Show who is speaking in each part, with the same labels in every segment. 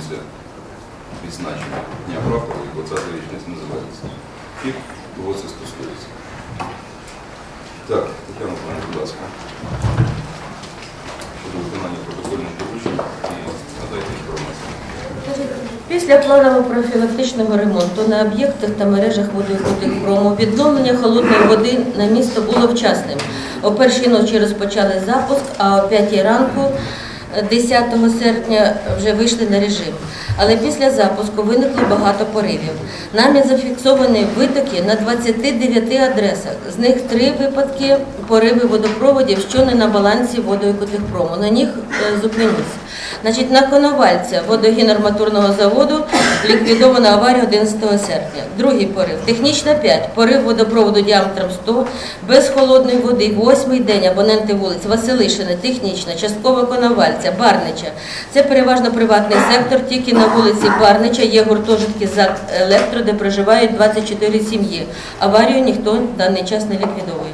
Speaker 1: стосується відзначення Дня прапора і 20-ї річниці незалежності. І кого це стосується. Так, Тетяна Павлівна, будь ласка. Щодо виконання протокольних порушень і надайте інформацію.
Speaker 2: Після планово-профілактичного ремонту на об'єктах та мережах водоокрутих прому відновлення холодної води на місто було вчасним. О першій ночі розпочали запуск, а о п'ятій ранку 10 серпня вже вийшли на режим. Але після запуску виникло багато поривів. Нами зафіксовані витоки на 29 адресах. З них три випадки пориви водопроводів, що не на балансі водоокрутихпрому. На них е, зупинюсь. Значить, на Коновальця водогінарматурного заводу ліквідована аварія 11 серпня. Другий порив. Технічна 5. Порив водопроводу діаметром 100. Без холодної води. Восьмий день абоненти вулиць Василишина, Технічна, частково Коновальця, Барнича. Це переважно приватний сектор. Тільки на вулиці Барнича є гуртожитки за електро, де проживають 24 сім'ї. Аварію ніхто в даний час не ліквідовує.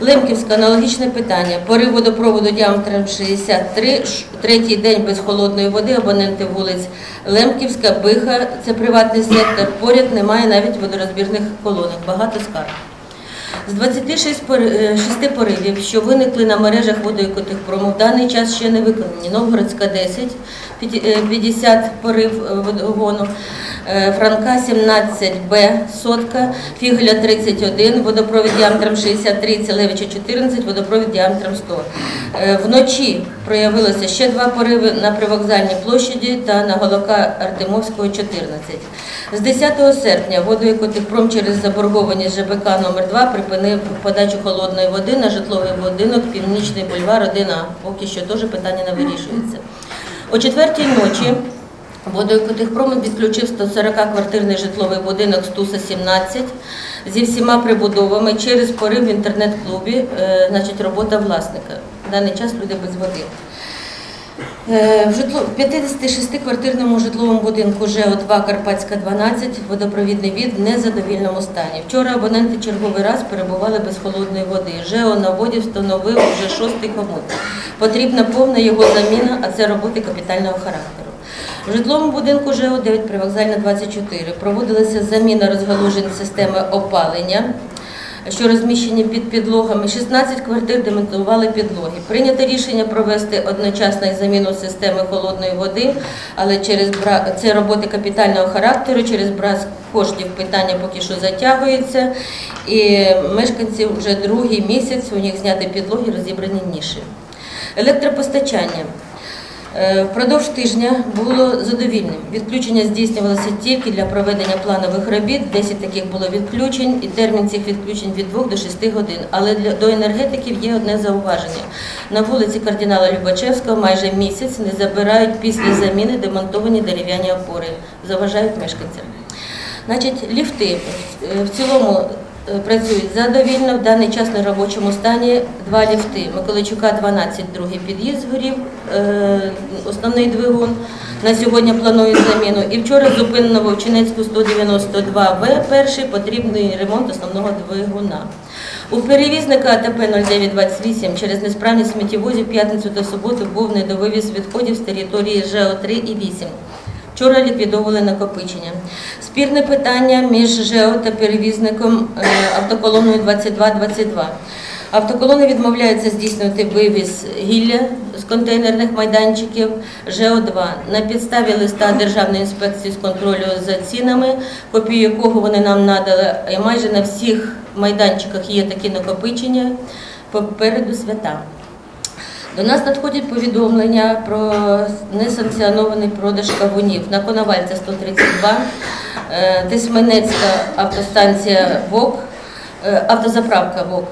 Speaker 2: Лемківська аналогічне питання. Порив водопроводу діаметром 63, третій день без холодної води, абоненти вулиць Лемківська, Биха, це приватний сектор. Поряд немає навіть водорозбірних колонок. Багато скарг. З 26 пори- е, поривів, що виникли на мережах водоекотехпрому, в даний час ще не виконані. Новгородська 10, п'яті- е, 50 порив е, водогону, е, Франка 17Б, сотка, Фігеля 31, водопровід діаметром 63, Целевича 14, водопровід діаметром 100. Е, Вночі проявилося ще два пориви на привокзальній площаді та на Голока Артемовського 14. З 10 серпня водоекотехпром через заборгованість ЖБК номер 2 припинив подачу холодної води на житловий будинок Північний бульвар 1А. Поки що теж питання не вирішується. О четвертій ночі Водоекотехпром відключив 140-квартирний житловий будинок Стуса 17 зі всіма прибудовами через порив в інтернет-клубі, е, значить робота власника. В даний час люди без води. Е, В житло в 56-квартирному житловому будинку ЖО2 Карпатська 12 водопровідний від в незадовільному стані. Вчора абоненти черговий раз перебували без холодної води. ЖЕО на воді встановив вже шостий комод. Потрібна повна його заміна, а це роботи капітального характеру. В житловому будинку ЖО9 привокзальна 24 проводилася заміна розгалужень системи опалення що розміщені під підлогами. 16 квартир демонтували підлоги. Прийнято рішення провести одночасно й заміну системи холодної води, але через бра... це роботи капітального характеру, через брак коштів питання поки що затягується. І мешканці вже другий місяць у них зняти підлоги, розібрані ніші. Електропостачання. Е, Впродовж тижня було задовільним. Відключення здійснювалося тільки для проведення планових робіт. 10 таких було відключень, і термін цих відключень від 2 до 6 годин. Але для до енергетиків є одне зауваження. На вулиці кардинала Любачевського майже місяць не забирають після заміни демонтовані дерев'яні опори, заважають мешканцям. Значить, ліфти. Е, В цілому працюють задовільно. В даний час на робочому стані два ліфти. Миколайчука 12, другий під'їзд згорів, е, основний двигун. На сьогодні планують заміну. І вчора зупинено Вовчинецьку 192В, перший потрібний ремонт основного двигуна. У перевізника АТП 0928 через несправність сміттєвозів п'ятницю та суботу був недовивіз відходів з території ЖО-3 і 8. Вчора ліквідовували накопичення. Спірне питання між ЖЕО та перевізником е, автоколоною 2222. Автоколони відмовляються здійснювати вивіз гілля з контейнерних майданчиків ЖО-2 на підставі листа Державної інспекції з контролю за цінами, копію якого вони нам надали, і майже на всіх майданчиках є такі накопичення попереду свята. До нас надходять повідомлення про несанкціонований продаж кавунів на Коновальця 132, е, Тисменецька автостанція ВОК, е, автозаправка ВОК.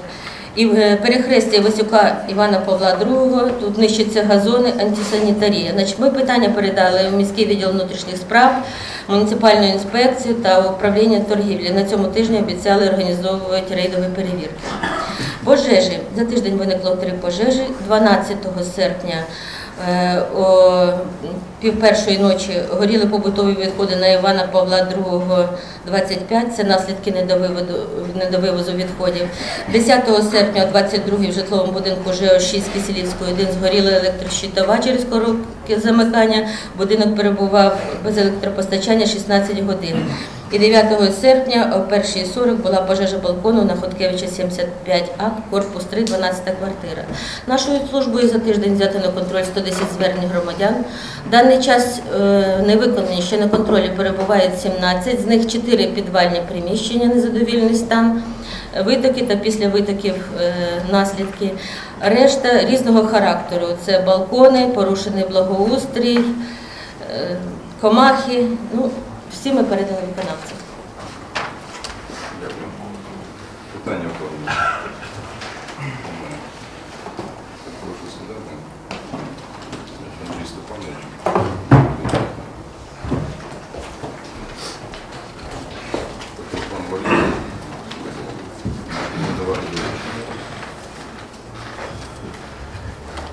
Speaker 2: І в е, перехресті Васюка Івана Павла II, тут нищаться газони, антисанітарія. Значить, ми питання передали в міський відділ внутрішніх справ, муніципальну інспекцію та управління торгівлі. На цьому тижні обіцяли організовувати рейдові перевірки. Пожежі. За тиждень виникло три пожежі. 12 серпня е, о пів першої ночі горіли побутові відходи на Івана Павла II 25. Це наслідки недовиводу, недовивозу відходів. 10 серпня о 22 в житловому будинку ЖО6 Киселівської 1 згоріла електрощитова через коротке замикання. Будинок перебував без електропостачання 16 годин. І 9 серпня о 1.40 була пожежа балкону на Хоткевича 75А, корпус 3, 12 квартира. Нашою службою за тиждень взято на контроль 110 звернень громадян. В даний час е, не виконані, ще на контролі перебувають 17, з них 4 підвальні приміщення, незадовільний стан, витоки та після витоків е, наслідки. Решта різного характеру. Це балкони, порушений благоустрій, е, комахи. Ну, всі ми передані виконавцям.
Speaker 1: Дякую. Питання оформлення. Прошу сідати. Андрій Степанович. Пан Валерій. Давайте дивитися.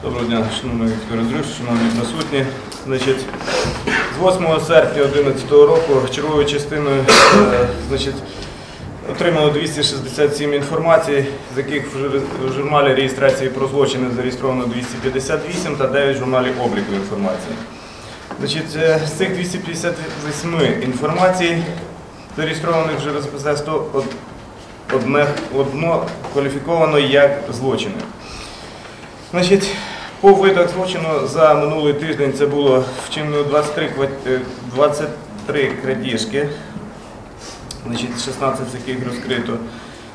Speaker 3: Доброго дня, шановний Віктор Андрюш, шановні присутні. Значить, з 8 серпня 2011 року черговою частиною е, значить, отримали 267 інформацій, з яких в журналі реєстрації про злочини зареєстровано 258 та 9 в журналі обліку інформації. Значить, е, з цих 258 інформацій зареєстрованих в ЖРСПЗ 100 одно кваліфіковано як злочини. Значить, по видах злочину за минулий тиждень це було вчинено 23, е, 23 крадіжки, значить, 16 з яких розкрито.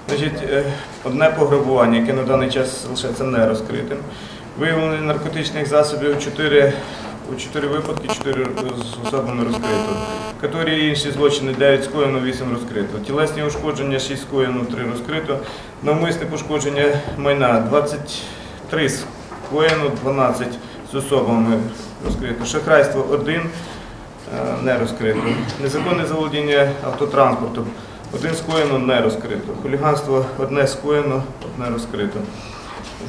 Speaker 3: Значить, е, одне пограбування, яке на даний час лишається не розкритим. Виявлення наркотичних засобів 4, у 4 випадки, 4 з особами розкрито. Категорії інші злочини 9 скоєно, 8 розкрито. Тілесні ушкодження 6 скоєно, 3 розкрито. Навмисне пошкодження майна 23 скоєно, 12 з особами розкрито. Шахрайство 1 не розкрито. Незаконне заволодіння автотранспортом. Один скоєно не розкрито. Хуліганство одне скоєно, одне розкрито.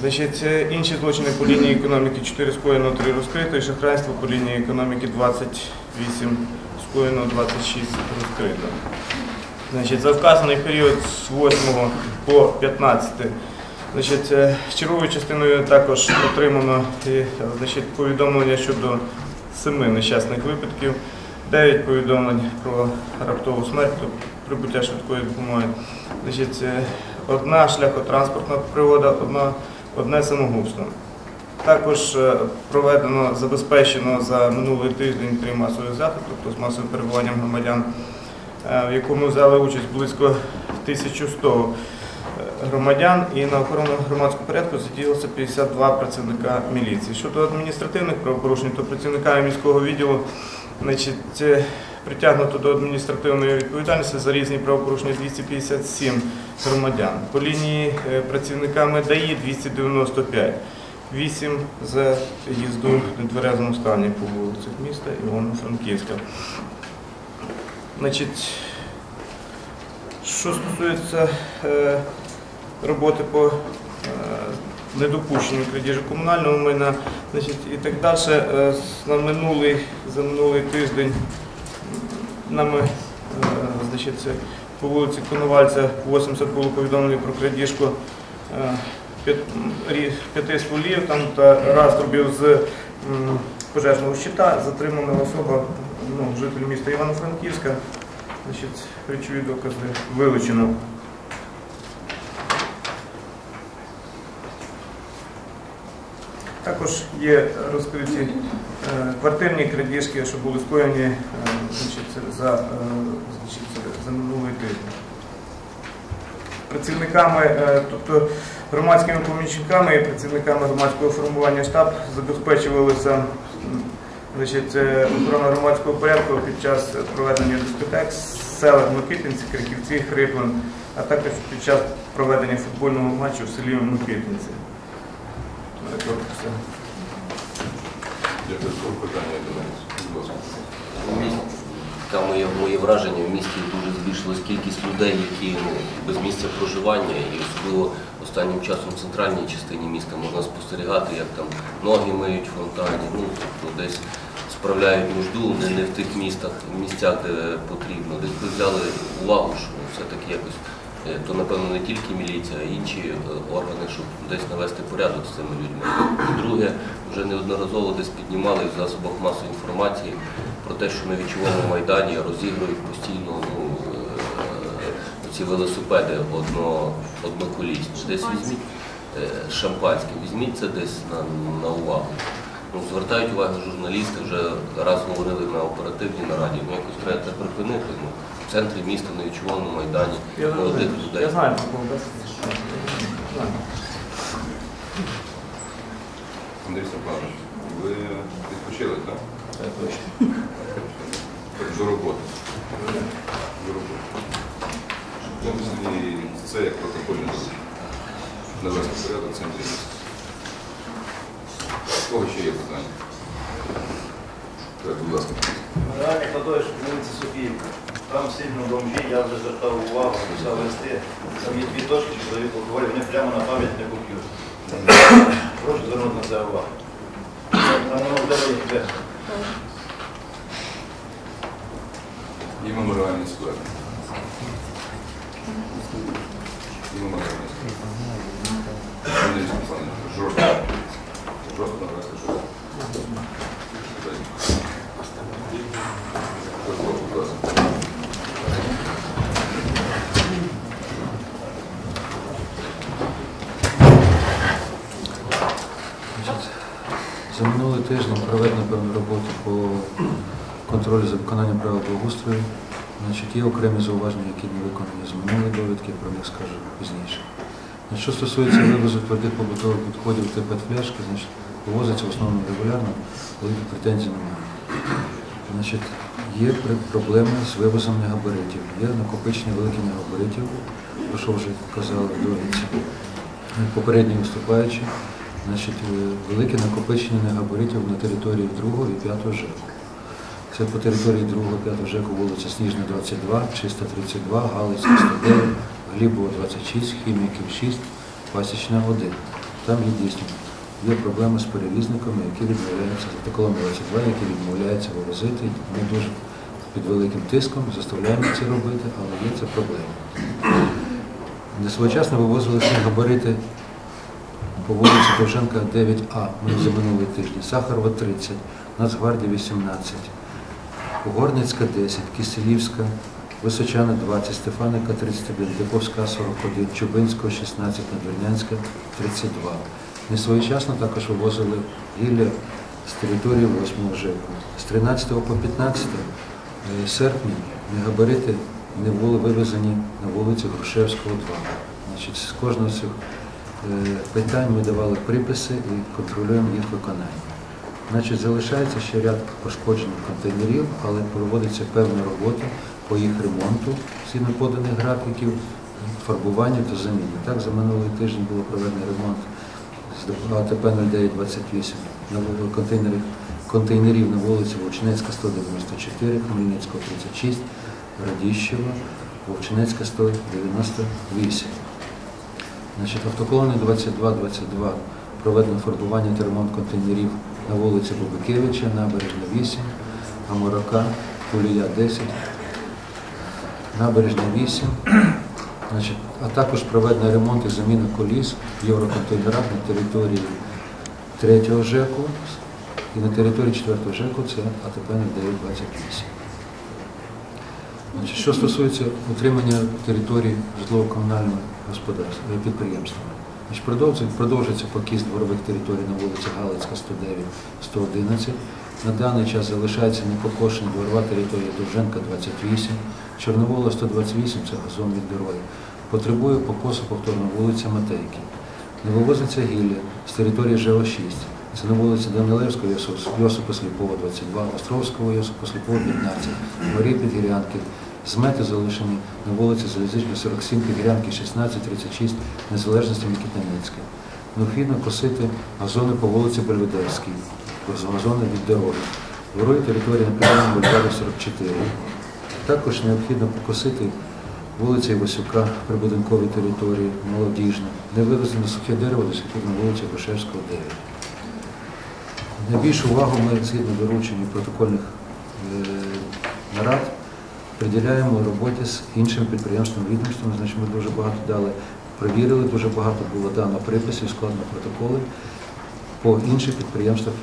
Speaker 3: Значить, е, інші злочини по лінії економіки 4 скоєно, 3 розкрито, і шахрайство по лінії економіки 28 скоєно, 26 розкрито. Значить, за вказаний період з 8 по 15 значить, е, черговою частиною також отримано значить, повідомлення щодо семи нещасних випадків, 9 повідомлень про раптову смерть, тобто прибуття швидкої допомоги. Значить, е, одна шляхотранспортна пригода, одна, одне самогубство. Також е, проведено, забезпечено за минулий тиждень три масові заходи, тобто з масовим перебуванням громадян, в якому взяли участь близько 1100 громадян і на охорону громадського порядку задіялося 52 працівника міліції. Щодо адміністративних правопорушень, то працівниками міського відділу значить, притягнуто до адміністративної відповідальності за різні правопорушення 257 громадян. По лінії працівниками ДАІ 295. 8 за їзду в нетверезому стані по вулицях міста Івано-Франківська. Значить, Що стосується е, роботи по е, недопущенню крадіжі комунального майна, значить, і так далі, е, за минулий тиждень нами по вулиці Коновальця 80 було повідомлено про крадіжку п'яти стволів там, та розтрубів з пожежного щита. Затримана особа, ну, житель міста Івано-Франківська. Значить, речові докази вилучено. Також є розкриті е, квартирні крадіжки, що були скоєні е, е, за минулий тиждень. Працівниками, тобто громадськими помічниками і працівниками громадського формування штаб забезпечувалися значить, охорона громадського порядку під час проведення дискотек з села Микитинці, Криківці, Хриплин, а також під час проведення футбольного матчу в селі Микитинці. Все.
Speaker 1: Дякую. Питання до мене. Будь ласка.
Speaker 4: Та моє, моє враження, в місті дуже збільшилась кількість людей, які ну, без місця проживання, і особливо останнім часом в центральній частині міста можна спостерігати, як там ноги миють в фонтані, ну, тобто десь справляють нужду не, не в тих містах, місцях, де потрібно. Десь би взяли увагу, що все-таки якось, е, то напевно не тільки міліція, а інші е, органи, щоб десь навести порядок з цими людьми. Друге, вже неодноразово десь піднімали в засобах масової інформації про те, що на вічовому майдані розігрують постійно ну, е, ці велосипеди одно, одноколісні. Десь візьміть шампанське, візьміть це десь на, на увагу. Ну, звертають увагу журналісти, вже раз говорили на оперативній нараді, ну якось треба це припинити. Ну, в центрі міста на вічовому майдані
Speaker 3: Я,
Speaker 4: молодих людей.
Speaker 3: я знаю, про кого ви.
Speaker 1: Андрій Степанович, ви відпочили, так?
Speaker 4: Так, точно.
Speaker 1: До роботи. До роботи. Це як протокольне доручення. Навести порядок в центрі міста. У кого ще є питання? Так, будь ласка.
Speaker 5: Реальний кладовищ вулиці Софіївка. Там сильно бомжі, я вже звертав увагу, писав листи. Там є дві точки, чоловік алкоголь, вони прямо на пам'ять не куп'ють. Прошу звернути на це увагу. Там воно в тебе є
Speaker 1: І меморіальний сквер. І меморіальний жорстко. Жорстко навести що. Будь ласка.
Speaker 6: Значить, Тиждень проведено певну роботу по контролю за виконанням правил благоустрою. Значить, є окремі зауваження, які не виконані з минулої довідки, про них скажу пізніше. Що стосується вивозу твердих побутових відходів та петфляшки, значить, вивозиться в основному регулярно, великих претензій немає. Значить, є проблеми з вивозом негабаритів, є накопичення великих негабаритів, про що вже казали довідці. Попередні виступаючі, значить, е, велике накопичення негабаритів на території 2 і 5 ЖЕКу. Це по території 2 5 ЖЕКу вулиця Сніжна 22, Чиста 32, Галицька 109, Глібова 26, Хіміків 6, Пасічна 1. Там є дійсно є проблеми з перевізниками, які відмовляються, за Токолом 22, які відмовляються вивозити. Ми дуже під великим тиском заставляємо це робити, але є це проблема. Не своєчасно вивозили всі габарити по вулиці Довженка 9А, ми за минулий тиждень, Сахарова 30, Нацгвардія 18, Угорницька 10, Киселівська, Височана 20, Стефаника 31, Диповська 41, Чубинського 16, Надвірнянська 32. Несвоєчасно також вивозили гілля з території 8 ЖЕКу. З 13 по 15 е, серпня габарити не були вивезені на вулицю Грушевського 2. Значить, з кожного цих питань ми давали приписи і контролюємо їх виконання. Значить, залишається ще ряд пошкоджених контейнерів, але проводиться певна робота по їх ремонту згідно поданих графіків, фарбуванню та заміні. Так, за минулий тиждень було проведено ремонт з АТП 0928 контейнерів, контейнерів на вулиці Вовчинецька 194, Хмельницького 36, Радіщева, Вовчинецька 198. Значить, автоколони 22-22 проведено фарбування та ремонт контейнерів на вулиці Бубикевича, набережна 8, Амурака, Кулія 10, набережна 8. Значить, а також проведено ремонт і заміна коліс в євроконтейнерах на території 3 ЖЕКу і на території 4-го ЖЕКу це АТП 928. Що стосується утримання території житлово-комунального господарства е, підприємства. Продовжується, продовжується покіс дворових територій на вулиці Галицька, 109, 111. На даний час залишається непокошена дворова територія Довженка, 28, Чорновола, 128, це газон від дороги. Потребує покосу повторно вулиця Матейки. Не вивозиться гілля з території ЖО-6. Це на вулиці Данилевського, Йосип- Йосипа Сліпова, 22, Островського, Йосипа Сліпова, 15, Марії Підгірянки. Змети залишені на вулиці Залізнична, 47, Підгірянки, 16, 36, Незалежності Микітинецька. Необхідно косити газони по вулиці Бельведерській, газони від дороги. Дворові території на Південному бульварі 44. Також необхідно покосити вулиця Івасюка, прибудинкові території, молодіжна. Не вивезено сухе дерево до на вулиці Грушевського, 9. Найбільшу увагу ми згідно доручень протокольних е, нарад приділяємо роботі з іншими підприємствами, відомствами. Значить, ми дуже багато дали, перевірили, дуже багато було дано приписів, складно протоколи по інших підприємствах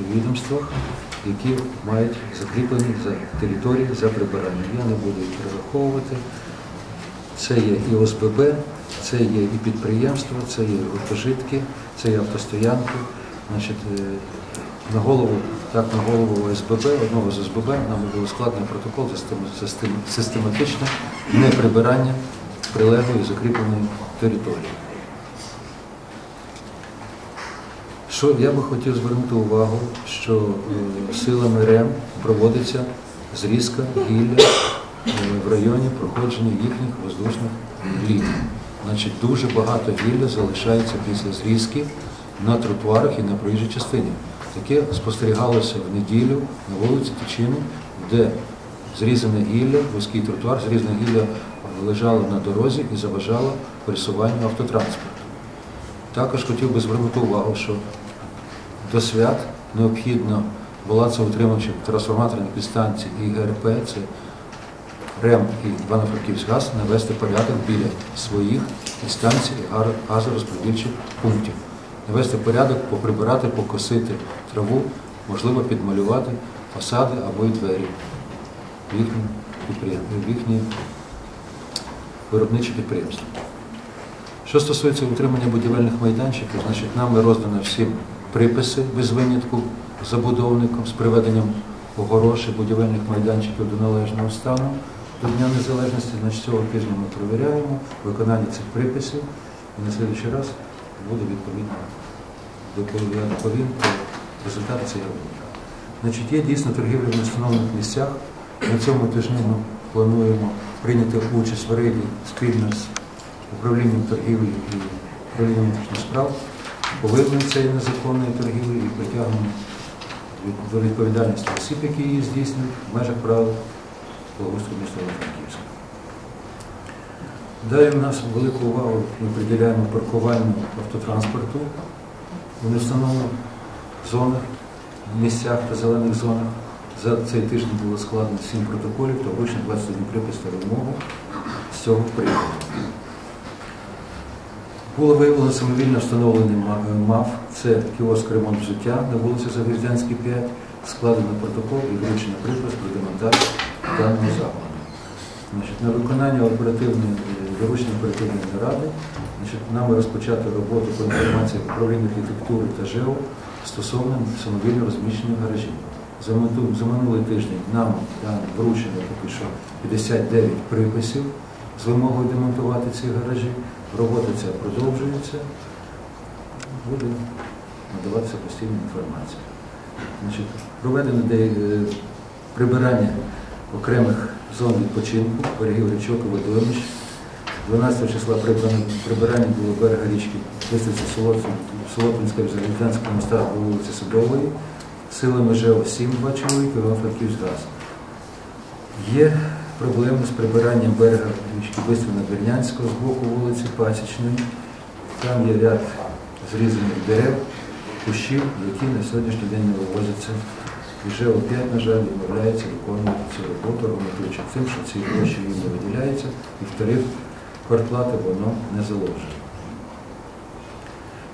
Speaker 6: і відомствах, які мають закріплені за території за прибирання. Я не буду їх перераховувати. Це є і ОСББ, це є і підприємства, це є гуртожитки, це є автостоянки. Значить, е, на голову, так, на голову ОСББ, одного з ОСББ, нам було складний протокол систематичне неприбирання прилеглої закріпленої території. Що я би хотів звернути увагу, що е, силами РЕМ проводиться зрізка гілля е, в районі проходження їхніх воздушних ліній. Значить, дуже багато гілля залишається після зрізки на тротуарах і на проїжджій частині. Таке спостерігалося в неділю на вулиці Тичини, де зрізане гілля, вузький тротуар, зрізане гілля лежало на дорозі і заважало пересуванню автотранспорту. Також хотів би звернути увагу, що до свят необхідно балансоутримувачів трансформаторних підстанцій і ГРП, це РЕМ і Івано-Франківськгаз, навести порядок біля своїх підстанцій і газорозподільчих пунктів. Навести порядок, поприбирати, покосити траву, можливо, підмалювати фасади або й двері в їхні, їхні виробничі підприємства. Що стосується утримання будівельних майданчиків, значить нами роздано всім приписи без винятку забудовником з приведенням огороші будівельних майданчиків до належного стану до Дня Незалежності. Значить, цього тижня ми перевіряємо виконання цих приписів і на слідчий раз буде відповідно доповім, про результати цієї роботи. Значить, є дійсно торгівля в нестановлених місцях. На цьому тижні ми плануємо прийняти участь в рейді спільно з управлінням торгівлі і управлінням внутрішніх справ по виявленню цієї незаконної торгівлі і притягненню від- до відповідальності осіб, які її здійснюють в межах правил благоустрою міста Франківська. Далі в нас велику увагу ми приділяємо паркуванню автотранспорту у невстановлених зонах, місцях та зелених зонах. За цей тиждень було складено 7 протоколів та вручено 21 припис та вимогу з цього приводу. Було виявлено самовільно встановлений е, МАФ, це кіоск ремонт взуття на вулиці Загвіздянській, 5, складено протокол і вручено припис про демонтаж даного закладу. Значить, на виконання оперативної е, доручення оперативної наради значить, нами розпочати роботу по інформації управління архітектури та ЖЕО стосовно самовільно розміщення гаражів. За, за минулий тиждень нам вручено поки що 59 приписів з вимогою демонтувати ці гаражі. Робота ця продовжується. Буде надаватися постійна інформація. Значить, проведено де, е, прибирання окремих зон відпочинку, берегів річок і водоймищ. 12 числа прибирання було берега річки Лисиця Солотвинська в Залізянському моста по вулиці Садової. Силами ЖЕО 7, два чоловіка, Іван-Франківськ газ. Є проблеми з прибиранням берега річки Бистрина Бернянського з боку вулиці Пасічної. Там є ряд зрізаних дерев, кущів, які на сьогоднішній день не вивозяться. І вже опять, на жаль, відмовляється виконувати цю роботу, аргументуючи цим, що ці гроші їм не виділяються, і в тариф квартплати воно не заложено.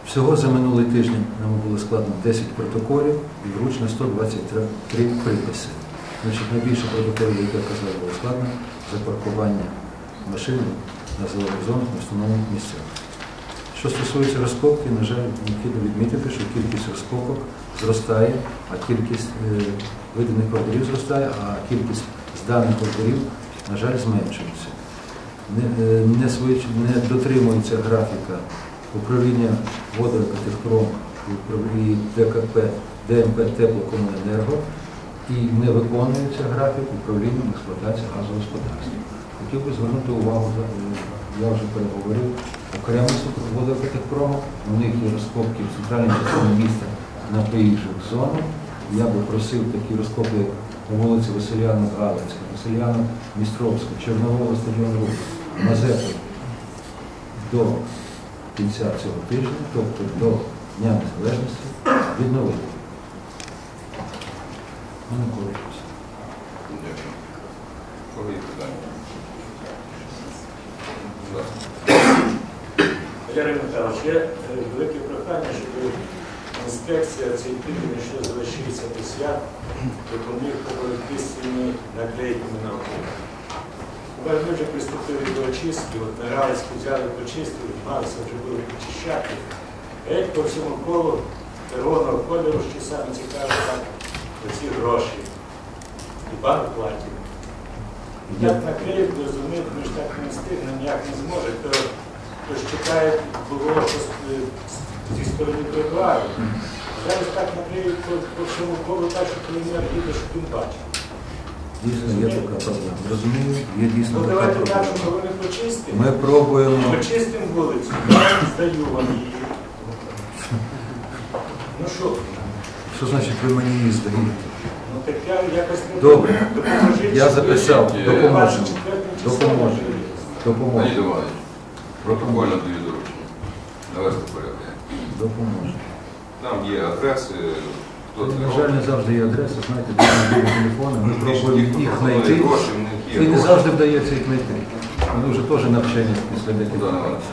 Speaker 6: Всього за минулий тиждень нам було складено 10 протоколів і вручно 123 приписи. Значить, найбільше протоколів, як я казав, було складено за паркування машин на зелених зонах на встановлених місцях. Що стосується розкопки, на жаль, необхідно відмітити, що кількість розкопок зростає, а кількість е, виданих ордерів зростає, а кількість зданих ордерів, на жаль, зменшується. Не, е, не, не дотримується графіка управління водорекатехпром і ДКП ДМП Теплокомуненерго і не виконується графік управлінням експлуатації газогосподарства. Хотів би звернути увагу, е, я вже переговорив окремо з водокатехпромом, у них є розкопки в центральній частині міста на приїжджих зонах. Я би просив такі розкопки на вулиці Василяна Галицька, Василяна Містровська, Чорнового стадіону Рух, Мазепи до кінця цього тижня, тобто до Дня Незалежності, відновити. Ну, не коротко.
Speaker 1: Дякую. Коли є питання? Будь ласка.
Speaker 7: Валерій Михайлович, є е, велике прохання, щоб інспекція цей тиждень, що залишився до свят, допоміг по боротьбі з цими наклейками на округ. Ми вже приступили до очистки, от на Галицьку взяли, почистили, Марса вже були почищати. Геть по всьому колу червоного кольору, що саме цікаве, там оці гроші. І банк платить. Як наклеїв, розумієте, ми ж так не встигнемо, ніяк не зможе, то, то ж чекає було е, зі сторони тротуару. Зараз так наклеїть по, всьому колу так, що прем'єр їде, щоб він бачив.
Speaker 6: Дійсно є така проблема. Розумію, є дійсно
Speaker 7: Ну
Speaker 6: така
Speaker 7: давайте так,
Speaker 6: проблема.
Speaker 7: що вони почистимо.
Speaker 6: Ми пробуємо.
Speaker 7: Почистимо вулицю, я здаю вам її. Ну що,
Speaker 6: Що значить ви мені її здаєте?
Speaker 7: ну так я якось не
Speaker 6: Добре.
Speaker 7: допоможіть.
Speaker 6: Я записав, допоможемо.
Speaker 7: 24
Speaker 6: Допоможемо.
Speaker 1: Леонід
Speaker 6: Допоможемо.
Speaker 1: Іванович, протокольно дві доручення. Навести порядок.
Speaker 6: Допоможемо.
Speaker 1: Там є адреси, хто це
Speaker 6: На жаль, не завжди є адреса, знаєте, де мобільні телефони, ми пробуємо їх знайти.
Speaker 1: Гроші в них є.
Speaker 6: І не
Speaker 1: гроші.
Speaker 6: завжди вдається їх знайти. Вони вже теж навчені після
Speaker 1: Богдан
Speaker 6: років.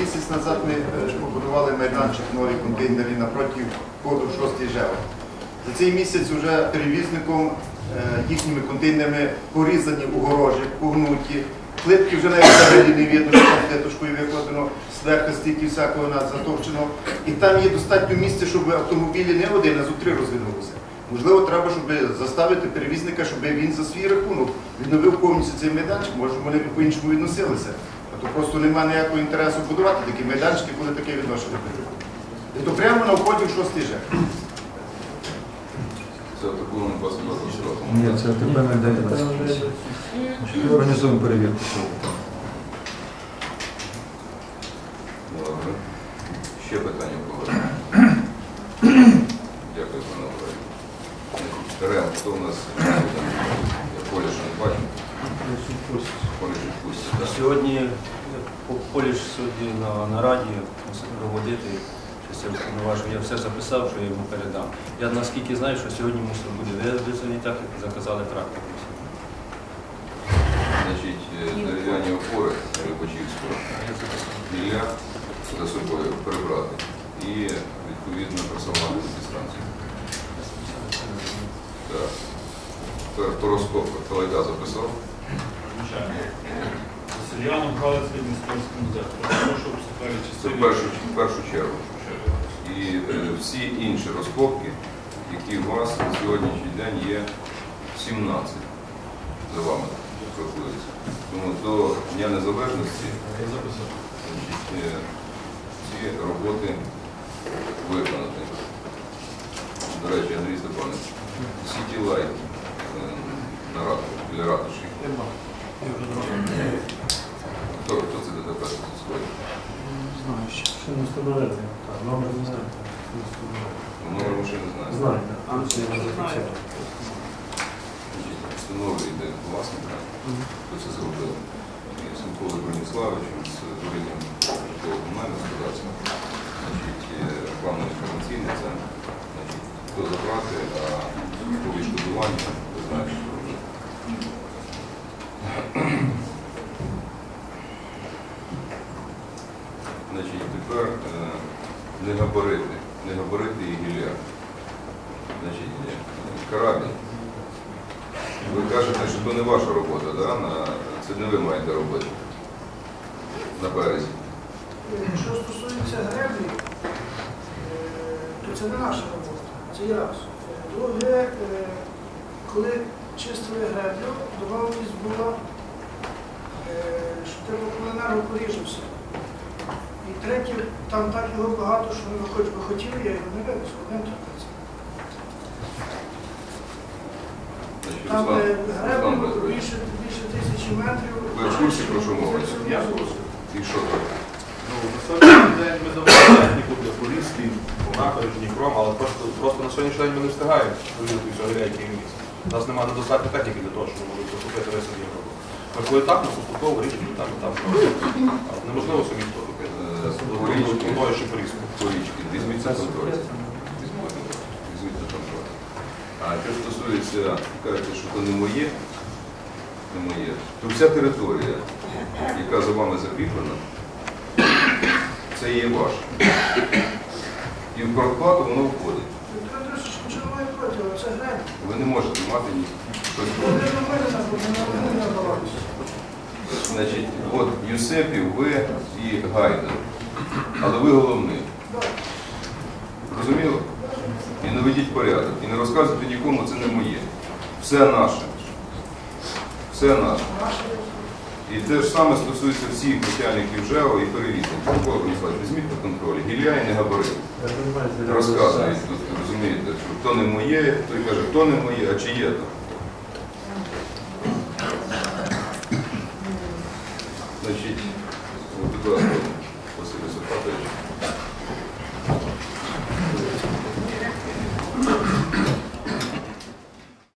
Speaker 8: Місяць назад ми е, побудували майданчик нові контейнері напроти входу в 6 ЖЕВ. За цей місяць вже перевізником е, їхніми контейнерами порізані огорожі, погнуті. Плитки вже навіть взагалі не видно, що там плиточкою викладено, зверху стільки всякого нас затовчено. І там є достатньо місця, щоб автомобілі не один, а зо три розвинулися. Можливо, треба, щоб заставити перевізника, щоб він за свій рахунок відновив повністю цей майданчик, може вони по-іншому відносилися. А то просто немає ніякого інтересу будувати такі майданчики, коли таке відношення. І то прямо на вході в шостий ЖЕК.
Speaker 1: Це такому паспорту штрафу.
Speaker 6: Ні, це тепер не дає 28. Організуємо перевірку.
Speaker 1: Добре. Ще питання у кого? Дякую, пане Олег. Рем, хто у нас? Я Поля ще. Поля ще
Speaker 9: Сьогодні по- Поліж сьогодні на, на раді проводити. Я все записав, що я йому передам. Я наскільки знаю, що сьогодні мусор буде вивезений, так як заказали трактор.
Speaker 1: Значить, е, дерев'яні опори Рибачівського
Speaker 9: Я записав.
Speaker 1: біля за собою прибрати і відповідно просувати ці станції. Так. Тепер Хороскоп Калайда записав.
Speaker 10: Селяном Галицький містовський музей. Прошу обсухалі
Speaker 1: Це
Speaker 10: частини.
Speaker 1: в першу, в першу чергу. І е, всі інші розкопки, які у вас на сьогоднішній день є 17 за вами рахується. Тому до Дня Незалежності значить, е, ці роботи виконати. До речі, Андрій Степанович, Сіті Лайт на рату, біля ратуші. Хто, хто це ДТП сьогодні?
Speaker 10: Ще не встановили. Номер не знаю.
Speaker 1: Номер не знаю.
Speaker 10: Знаю. так. це зафіксував.
Speaker 1: встановлюєте власника, хто це зробив, Миколою Броніславичем, з управлінням житлово-комунального господарства, значить, е, рекламно-інформаційний центр, хто забрати, а по відшкодуванню, ви знаєте, що робити. Значить, тепер е, не габарити, не габарити і гілля. Значить, е, карабін. Ви кажете, що це не ваша робота, да? На, це не ви маєте робити на березі.
Speaker 11: Що стосується греблі, е, то це не наша робота, це є раз. Друге, е, коли чистили греблю, домовленість була, е, що треба коли поріжався. І третє, там так його багато, що ми хоч би хотіли, я його не вивез, одним трапець. Там греблю більше тисячі метрів.
Speaker 1: ви в курсі про що мовиться?
Speaker 11: Я в курсі.
Speaker 1: І що так?
Speaker 5: Ну, на сьогоднішній день ми замовили техніку для порізки, набережні, Дніпром, але просто, просто на сьогоднішній день ми не встигаємо порізати всього гіляйки і місць. У нас немає недостатньо техніки для того, щоб ми могли поступити весь один роботу. Ми коли так, ми поступово різати там і там. Неможливо собі поступити.
Speaker 1: Порічки.
Speaker 5: Мною ще порізку.
Speaker 1: Порічки, візьміть це контроль. Візьміть контроль. Візьміть на. А що стосується, кажете, що це не моє, не моє, то вся територія, яка за вами закріплена, це є ваша. І в проплату воно входить. Ви не можете мати ні. Значить, от Юсепів, ви і Гайда. Але ви головний. Розуміло? І не ведіть порядок. І не розказуйте нікому, це не моє. Все наше. Все наше. І те ж саме стосується всіх начальників ЖЕО і перевізників. Візьміть на контроль. Гілля і не габарит. Розказують розумієте, що то не моє, той каже, то не моє, а чи є то.